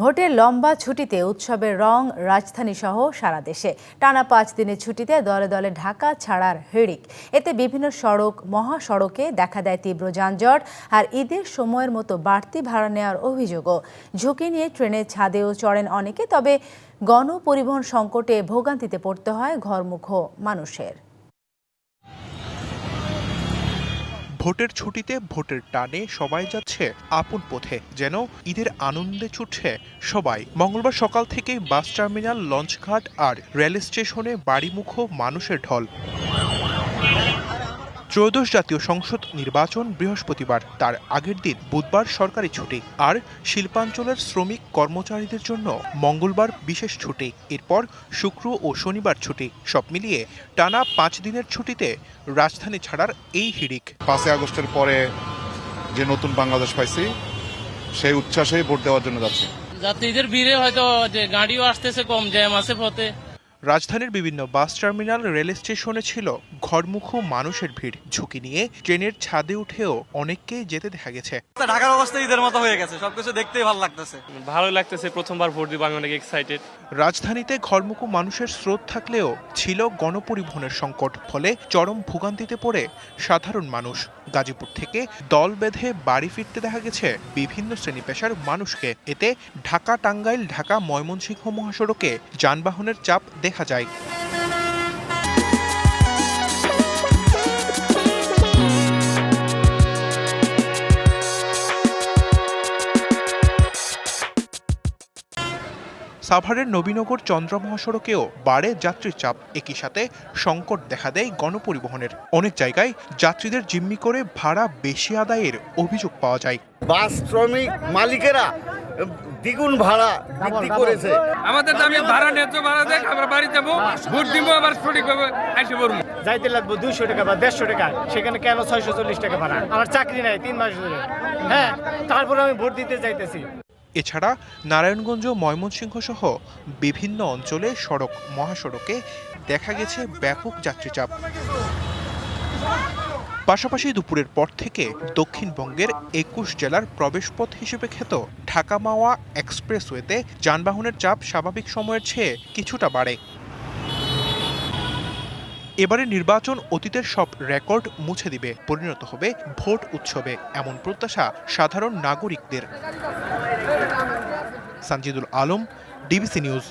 ভোটের লম্বা ছুটিতে উৎসবের রং রাজধানী সহ সারা দেশে। টানা পাঁচ দিনের ছুটিতে দলে দলে ঢাকা ছাড়ার হিড়িক। এতে বিভিন্ন সড়ক, মহাসড়কে দেখা দেয় তীব্র যানজট আর ঈদের সময়ের মতো বাড়তি ভাড়া নেওয়ার অভিযোগও। ঝুঁকি নিয়ে ট্রেনের ছাদেও চড়েন অনেকে, তবে গণপরিবহন সংকটে ভোগান্তিতে পড়তে হয় ঘরমুখ মানুষের। ভোটের ছুটিতে ভোটের টানে সবাই যাচ্ছে আপন পথে, যেন ঈদের আনন্দে ছুটছে সবাই। মঙ্গলবার সকাল থেকেই বাস টার্মিনাল, লঞ্চঘাট আর রেল স্টেশনে বাড়িমুখো মানুষের ঢল। ত্রয়োদশ জাতীয় সংসদ নির্বাচন বৃহস্পতিবার। তার আগের দিন বুধবার সরকারি ছুটি। আর শিল্পাঞ্চলের শ্রমিক কর্মচারীদের জন্য মঙ্গলবার বিশেষ ছুটি। এরপর শুক্র ও শনিবার ছুটি। সব মিলিয়ে টানা পাঁচ দিনের ছুটিতে রাজধানী ছাড়ার এই হিড়িক। পাঁচই আগস্টের পরে যে নতুন বাংলাদেশ পাইছি সেই উচ্ছ্বাসেই ভোট দেওয়ার জন্য যাচ্ছি। যাত্রীদের ভিড়ে হয়তো যে গাড়িও আসতেছে কম জ্যাম আছে পথে। রাজধানীর বিভিন্ন বাস টার্মিনাল রেল স্টেশনে ছিল ঘরমুখো মানুষের ভিড়। ঝুঁকি নিয়ে ট্রেনের ছাদে উঠেও অনেককেই যেতে দেখা গেছে। ঢাকার অবস্থা ঈদের মতো হয়ে গেছে সবকিছু দেখতেই ভালো লাগতেছে। ভালো লাগতেছে প্রথমবার ভোট দিব আমি অনেক এক্সাইটেড রাজধানীতে ঘরমুখো মানুষের স্রোত থাকলেও ছিল গণপরিবহনের সংকট ফলে চরম ভোগান্তিতে পড়ে সাধারণ মানুষ। গাজীপুর থেকে দল বেঁধে বাড়ি ফিরতে দেখা গেছে বিভিন্ন শ্রেণি পেশার মানুষকে। এতে ঢাকা টাঙ্গাইল ঢাকা ময়মনসিংহ মহাসড়কে যানবাহনের চাপ দেখা যায়। সাভারের নবীনগর চন্দ্র মহাসড়কেও বাড়ে যাত্রীর চাপ। একই সাথে সংকট দেখা দেয় গণপরিবহনের। অনেক জায়গায় যাত্রীদের জিম্মি করে ভাড়া বেশি আদায়ের অভিযোগ পাওয়া যায়। বাস শ্রমিক মালিকেরা দ্বিগুণ ভাড়া বৃদ্ধি করেছে। আমাদের দামি ভাড়া ন্যায্য ভাড়া দেখ আমরা বাড়ি যাব ভোট দিব আবার সঠিকভাবে এসে পড়ব। যাইতে লাগবো দুইশো টাকা বা দেড়শো টাকা সেখানে কেন ছয়শো চল্লিশ টাকা ভাড়া? আমার চাকরি নাই তিন মাস ধরে। হ্যাঁ তারপরে আমি ভোট দিতে যাইতেছি। এছাড়া নারায়ণগঞ্জ ময়মনসিংহ সহ বিভিন্ন অঞ্চলে সড়ক মহাসড়কে দেখা গেছে ব্যাপক যাত্রীচাপ। পাশাপাশি দুপুরের পর থেকে দক্ষিণবঙ্গের একুশ জেলার প্রবেশপথ হিসেবে খ্যাত ঢাকা মাওয়া এক্সপ্রেসওয়েতে যানবাহনের চাপ স্বাভাবিক সময়ের চেয়ে কিছুটা বাড়ে। এবারে নির্বাচন অতীতের সব রেকর্ড মুছে দিবে, পরিণত হবে ভোট উৎসবে, এমন প্রত্যাশা সাধারণ নাগরিকদের। Sanjidul Alam, DBC news.